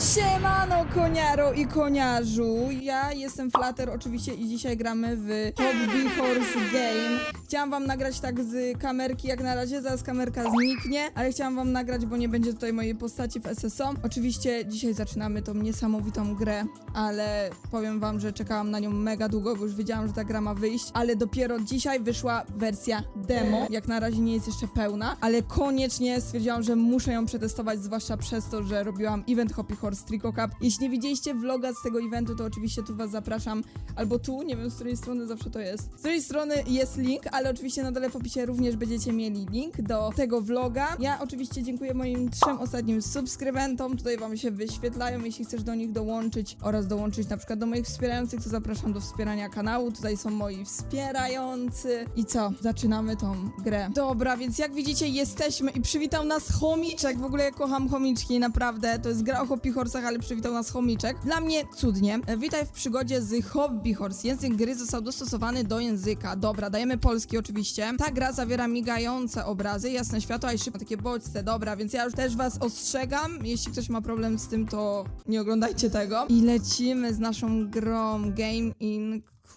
シェマ koniaro i koniarzu, ja jestem Flutter oczywiście i dzisiaj gramy w Hobby Horse Game. Chciałam wam nagrać tak z kamerki jak na razie, zaraz kamerka zniknie, ale chciałam wam nagrać, bo nie będzie tutaj mojej postaci w SSO. Oczywiście dzisiaj zaczynamy tą niesamowitą grę, ale powiem wam, że czekałam na nią mega długo, bo już wiedziałam, że ta gra ma wyjść, ale dopiero dzisiaj wyszła wersja demo, jak na razie nie jest jeszcze pełna, ale koniecznie stwierdziłam, że muszę ją przetestować, zwłaszcza przez to, że robiłam event Hoppy Horse Trico Cup. Jeśli nie widzieliście vloga z tego eventu, to oczywiście tu was zapraszam, albo tu, nie wiem z której strony zawsze to jest. Z której strony jest link, ale oczywiście na dole w opisie również będziecie mieli link do tego vloga. Ja oczywiście dziękuję moim trzem ostatnim subskrybentom, tutaj wam się wyświetlają, jeśli chcesz do nich dołączyć oraz dołączyć na przykład do moich wspierających, to zapraszam do wspierania kanału, tutaj są moi wspierający. I co? Zaczynamy tą grę. Dobra, więc jak widzicie jesteśmy i przywitał nas chomiczek, w ogóle ja kocham chomiczki, naprawdę, to jest gra o Hoppy Horse'ach, ale przywitał nas chomiczek. Dla mnie cudnie. E, Witaj w przygodzie z Hobby Horse. Język gry został dostosowany do języka. Dobra, dajemy polski oczywiście. Ta gra zawiera migające obrazy, jasne światła i szybko takie bodźce. Dobra, więc ja już też was ostrzegam. Jeśli ktoś ma problem z tym, to nie oglądajcie tego. I lecimy z naszą grą Game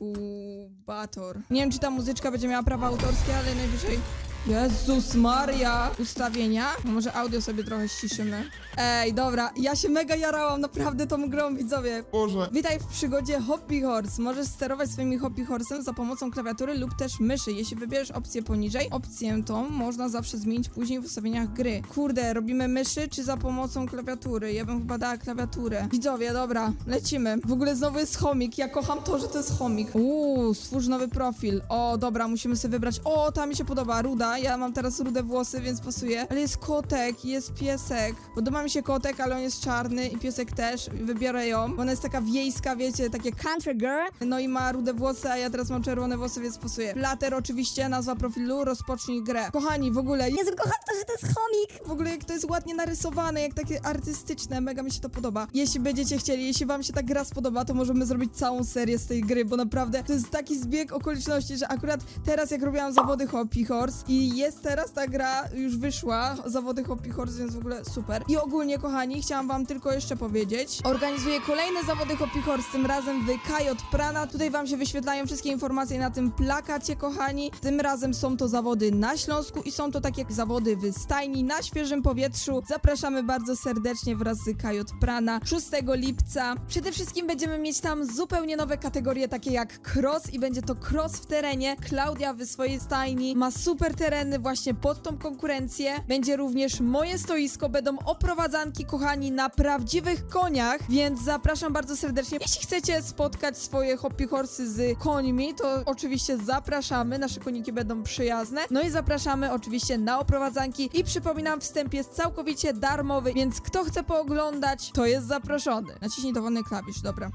Incubator. Nie wiem, czy ta muzyczka będzie miała prawa autorskie, ale najwyżej... Jezus Maria! Ustawienia? Może audio sobie trochę ściszymy. Ej, dobra, ja się mega jarałam naprawdę tą grą, widzowie. Boże. Witaj w przygodzie Hoppy Horse. Możesz sterować swoimi Hoppy Horsem za pomocą klawiatury lub też myszy. Jeśli wybierzesz opcję poniżej, opcję tą można zawsze zmienić później w ustawieniach gry. Kurde, robimy myszy czy za pomocą klawiatury? Ja bym chyba dała klawiaturę. Widzowie, dobra, lecimy. W ogóle znowu jest chomik. Ja kocham to, że to jest chomik. Uuu, stwórz nowy profil. O, dobra, musimy sobie wybrać. O, ta mi się podoba, ruda. Ja mam teraz rude włosy, więc pasuje. Ale jest kotek, jest piesek. Podoba mi się kotek, ale on jest czarny i piesek też. Wybiorę ją. Ona jest taka wiejska, wiecie, takie country girl. No i ma rude włosy, a ja teraz mam czerwone włosy, więc pasuje. Plater oczywiście, nazwa profilu, rozpocznij grę. Kochani, w ogóle... Jezu, kocham to, że to jest chomik! W ogóle jak to jest ładnie narysowane, jak takie artystyczne, mega mi się to podoba. Jeśli będziecie chcieli, jeśli wam się ta gra spodoba, to możemy zrobić całą serię z tej gry, bo naprawdę to jest taki zbieg okoliczności, że akurat teraz jak robiłam zawody Hoppy Horse i jest teraz ta gra, już wyszła, zawody Hoppy Horse, więc w ogóle super. I ogólnie, kochani, chciałam wam tylko jeszcze powiedzieć, organizuję kolejne zawody Hoppy Horse, tym razem w Kajot Prana. Tutaj wam się wyświetlają wszystkie informacje na tym plakacie, kochani. Tym razem są to zawody na Śląsku i są to takie zawody w stajni na świeżym powietrzu. Zapraszamy bardzo serdecznie wraz z Kajot Prana 6 lipca. Przede wszystkim będziemy mieć tam zupełnie nowe kategorie, takie jak cross i będzie to cross w terenie. Klaudia w swojej stajni ma super tereny właśnie pod tą konkurencję. Będzie również moje stoisko, będą oprowadzanki, kochani, na prawdziwych koniach, więc zapraszam bardzo serdecznie. Jeśli chcecie spotkać swoje hoppy horsey z końmi, to oczywiście zapraszamy. Nasze koniki będą przyjazne. No i zapraszamy oczywiście na oprowadzanki i przypominam, wstęp jest całkowicie darmowy, więc kto chce pooglądać, to jest zaproszony. Naciśnij dowolny klawisz, dobra.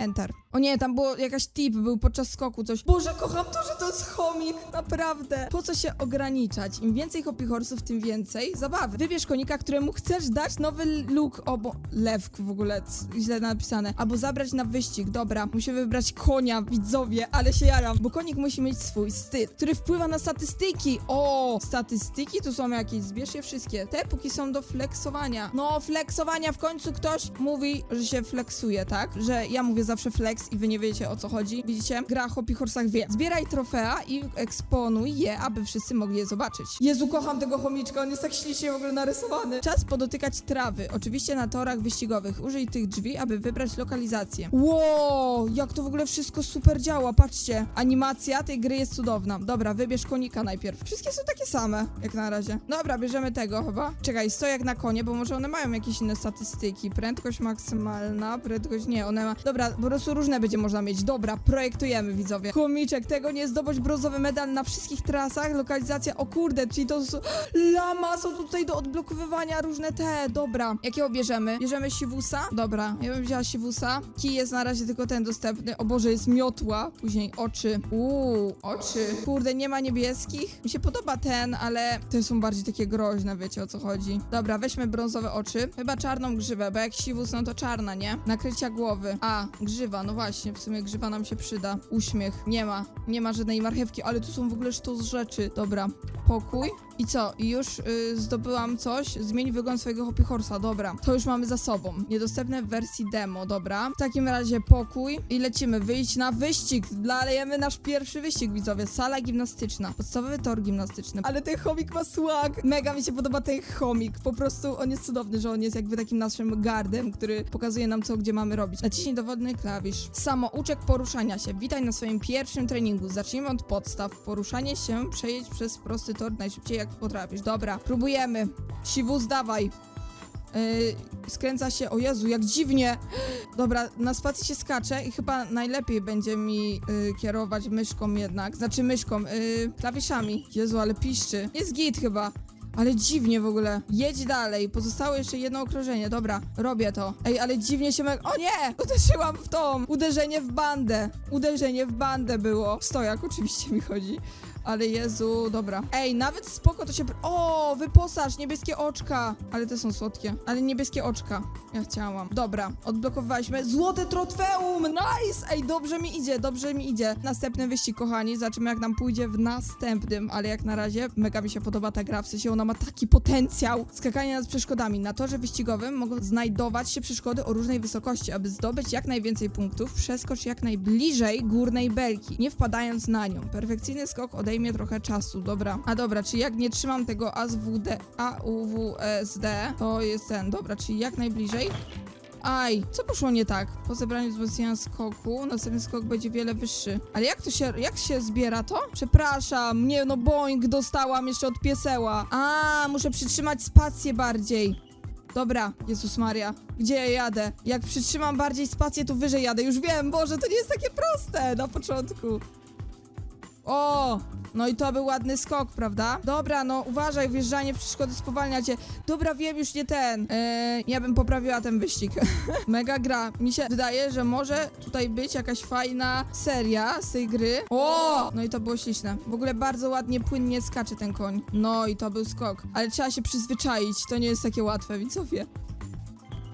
Enter. O nie, tam było jakaś tip, był podczas skoku coś. Boże, kocham to, że to jest chomik, naprawdę. Po co się ograniczać? Im więcej hoppy horse'ów, tym więcej zabawy. Wybierz konika, któremu chcesz dać nowy look, o bo... Lewk w ogóle, źle napisane. Albo zabrać na wyścig, dobra. Musimy wybrać konia, widzowie, ale się jaram. Bo konik musi mieć swój styl, który wpływa na statystyki. O, statystyki tu są jakieś, zbierz je wszystkie. Te póki są do flexowania. No, flexowania, w końcu ktoś mówi, że się flexuje, tak? Że ja mówię zawsze flex i wy nie wiecie o co chodzi. Widzicie? Gra o Hoppy Horse'ach wie. Zbieraj trofea i eksponuj je, aby wszyscy mogli je zobaczyć. Jezu, kocham tego chomiczka, on jest tak ślicznie w ogóle narysowany. Czas podotykać trawy, oczywiście na torach wyścigowych. Użyj tych drzwi, aby wybrać lokalizację. Wow, jak to w ogóle wszystko super działa, patrzcie. Animacja tej gry jest cudowna. Dobra, wybierz konika najpierw. Wszystkie są takie same, jak na razie. Dobra, bierzemy tego chyba. Czekaj, stoi jak na konie, bo może one mają jakieś inne statystyki. Prędkość maksymalna, prędkość nie, one ma... Dobra, po prostu różne będzie można mieć. Dobra, projektujemy, widzowie. Komiczek, tego nie zdobyć brązowy medal na wszystkich trasach. Lokalizacja, o kurde, czyli to są... Lama, są tutaj do odblokowywania różne te. Dobra, jakiego bierzemy? Bierzemy siwusa? Dobra, ja bym wzięła siwusa. Kij jest na razie tylko ten dostępny. O Boże, jest miotła. Później oczy. Uuu, oczy. Kurde, nie ma niebieskich. Mi się podoba ten, ale te są bardziej takie groźne, wiecie o co chodzi. Dobra, weźmy brązowe oczy. Chyba czarną grzywę, bo jak siwus, no to czarna, nie? Nakrycia głowy. A, grzywa, no właśnie, w sumie grzywa nam się przyda. Uśmiech. Nie ma. Nie ma żadnej marchewki, ale tu są w ogóle sztos rzeczy. Dobra. Pokój I co? I już y, zdobyłam coś. Zmień wygląd swojego Hopi Horsa, dobra. To już mamy za sobą. Niedostępne w wersji demo, dobra. W takim razie pokój i lecimy. Wyjść na wyścig. Dalejemy nasz pierwszy wyścig, widzowie. Sala gimnastyczna. Podstawowy tor gimnastyczny. Ale ten chomik ma swag. Mega mi się podoba ten chomik. Po prostu on jest cudowny, że on jest jakby takim naszym gardem, który pokazuje nam co, gdzie mamy robić. Naciśnij dowodny klawisz. Samouczek poruszania się. Witaj na swoim pierwszym treningu. Zacznijmy od podstaw. Poruszanie się, przejedź przez prosty tor najszybciej jak potrafisz. Dobra, próbujemy. Siwu, zdawaj. Yy, skręca się, o Jezu, jak dziwnie. Dobra, na spacji się skacze i chyba najlepiej będzie mi yy, kierować myszką jednak. Znaczy myszką, yy, klawiszami. Jezu, ale piszczy. Jest git chyba. Ale dziwnie w ogóle. Jedź dalej. Pozostało jeszcze jedno okrążenie. Dobra, robię to. Ej, ale dziwnie się... me- O nie! Uderzyłam w tą! Uderzenie w bandę. Uderzenie w bandę było. Stojak oczywiście mi chodzi. Ale Jezu, dobra. Ej, nawet spoko to się... O, wyposaż, niebieskie oczka. Ale te są słodkie. Ale niebieskie oczka. Ja chciałam. Dobra, odblokowaliśmy. Złote trofeum! Nice! Ej, dobrze mi idzie, dobrze mi idzie. Następny wyścig, kochani. Zobaczymy, jak nam pójdzie w następnym. Ale jak na razie, mega mi się podoba ta gra. W sensie ona ma taki potencjał. Skakanie nad przeszkodami. Na torze wyścigowym mogą znajdować się przeszkody o różnej wysokości. Aby zdobyć jak najwięcej punktów, przeskocz jak najbliżej górnej belki, nie wpadając na nią. Perfekcyjny skok odejmie trochę czasu, dobra. A dobra, czyli jak nie trzymam tego ASWD, AUWSD, to jest ten, dobra, czyli jak najbliżej. Aj, co poszło nie tak? Po zebraniu wzmocnienia skoku, następny skok będzie wiele wyższy. Ale jak to się, jak się zbiera to? Przepraszam, nie no, boing dostałam jeszcze od pieseła. A, muszę przytrzymać spację bardziej. Dobra, Jezus Maria, gdzie ja jadę? Jak przytrzymam bardziej spację, to wyżej jadę. Już wiem, Boże, to nie jest takie proste na początku. O! No i to był ładny skok, prawda? Dobra, no uważaj, wjeżdżanie w przeszkody spowalnia cię. Dobra, wiem, już nie ten. Eee, ja bym poprawiła ten wyścig. Mega gra. Mi się wydaje, że może tutaj być jakaś fajna seria z tej gry. O! No i to było śliczne. W ogóle bardzo ładnie, płynnie skacze ten koń. No i to był skok. Ale trzeba się przyzwyczaić. To nie jest takie łatwe, widzowie.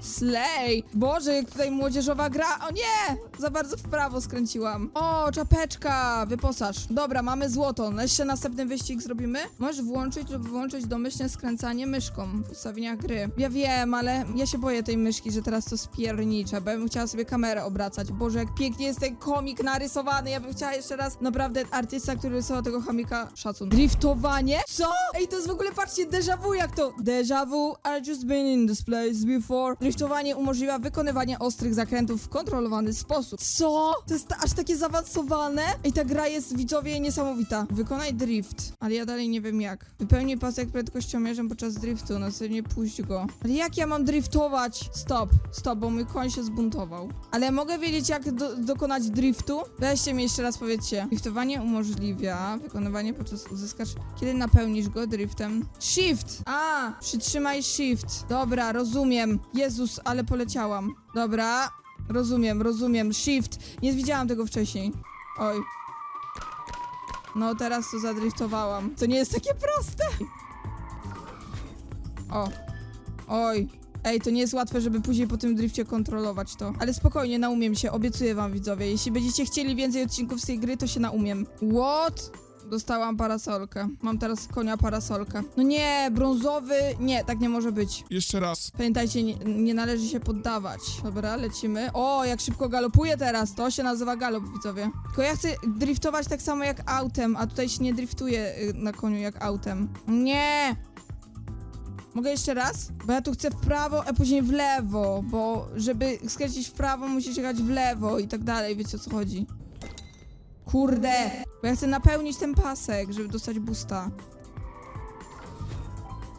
Slay! Boże, jak tutaj młodzieżowa gra. O nie! Za bardzo w prawo skręciłam. O, czapeczka! Wyposaż. Dobra, mamy złoto. Jeszcze następny wyścig zrobimy. Możesz włączyć lub wyłączyć domyślne skręcanie myszką w ustawieniach gry. Ja wiem, ale ja się boję tej myszki, że teraz to spierniczę, bo ja bym chciała sobie kamerę obracać. Boże, jak pięknie jest ten komik narysowany. Ja bym chciała jeszcze raz, naprawdę, artysta, który rysował tego chomika, szacun. Driftowanie? Co? Ej, to jest w ogóle, patrzcie, déjà vu jak to. Déjà vu, I just been in this place before. Driftowanie umożliwia wykonywanie ostrych zakrętów w kontrolowany sposób. Co? To jest aż takie zaawansowane? Ej, ta gra jest, widzowie, niesamowita. Wykonaj drift, ale ja dalej nie wiem jak. Wypełnij pasek prędkościomierzem podczas driftu, następnie puść go. Ale jak ja mam driftować? Stop, stop, bo mój koń się zbuntował. Ale mogę wiedzieć, jak do, dokonać driftu? Weźcie mi jeszcze raz, powiedzcie. Driftowanie umożliwia wykonywanie podczas uzyskacz... Kiedy napełnisz go driftem? Shift! A, przytrzymaj shift. Dobra, rozumiem. Jezus, ale poleciałam. Dobra, rozumiem, rozumiem. Shift. Nie widziałam tego wcześniej. Oj. No, teraz to zadriftowałam. To nie jest takie proste. O. Oj. Ej, to nie jest łatwe, żeby później po tym drifcie kontrolować to. Ale spokojnie, naumiem się, obiecuję wam widzowie. Jeśli będziecie chcieli więcej odcinków z tej gry, to się naumiem. What? Dostałam parasolkę. Mam teraz konia parasolkę. No nie, brązowy. Nie, tak nie może być. Jeszcze raz. Pamiętajcie, nie, nie należy się poddawać. Dobra, lecimy. O, jak szybko galopuje teraz. To się nazywa galop, widzowie. Tylko ja chcę driftować tak samo jak autem, a tutaj się nie driftuje y, na koniu jak autem. Nie! Mogę jeszcze raz? Bo ja tu chcę w prawo, a później w lewo, bo żeby skręcić w prawo, musisz jechać w lewo i tak dalej, wiecie o co chodzi. Kurde! Bo ja chcę napełnić ten pasek, żeby dostać boosta.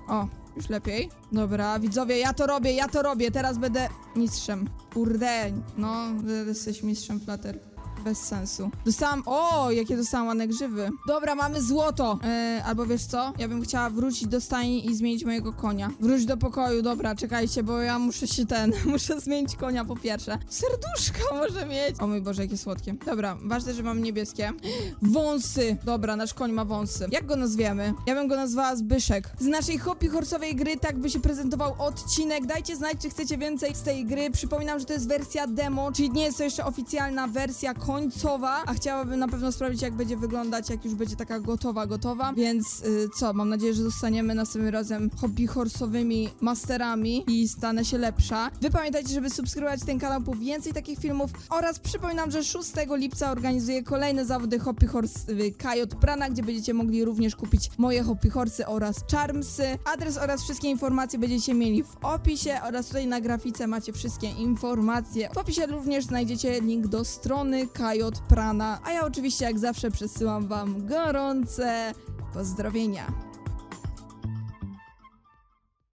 O, już lepiej. Dobra, widzowie, ja to robię, ja to robię, teraz będę mistrzem. Kurde, no, jesteś mistrzem flater. Bez sensu. Dostałam, o, jakie dostałam ładne grzywy. Dobra, mamy złoto. E, albo wiesz co? Ja bym chciała wrócić do stajni i zmienić mojego konia. Wróć do pokoju, dobra, czekajcie, bo ja muszę się ten, muszę zmienić konia po pierwsze. Serduszka może mieć. O mój Boże, jakie słodkie. Dobra, ważne, że mam niebieskie. Wąsy. Dobra, nasz koń ma wąsy. Jak go nazwiemy? Ja bym go nazwała Zbyszek. Z naszej hobby horsowej gry tak by się prezentował odcinek. Dajcie znać, czy chcecie więcej z tej gry. Przypominam, że to jest wersja demo, czyli nie jest to jeszcze oficjalna wersja końcowa końcowa, a chciałabym na pewno sprawdzić, jak będzie wyglądać, jak już będzie taka gotowa, gotowa. Więc y, co, mam nadzieję, że zostaniemy następnym razem hobby horsowymi masterami i stanę się lepsza. Wy pamiętajcie, żeby subskrybować ten kanał po więcej takich filmów oraz przypominam, że 6 lipca organizuję kolejne zawody hobby horse Kajot Prana, gdzie będziecie mogli również kupić moje hobby oraz charmsy. Adres oraz wszystkie informacje będziecie mieli w opisie oraz tutaj na grafice macie wszystkie informacje. W opisie również znajdziecie link do strony Kajot Prana, a ja oczywiście jak zawsze przesyłam wam gorące pozdrowienia.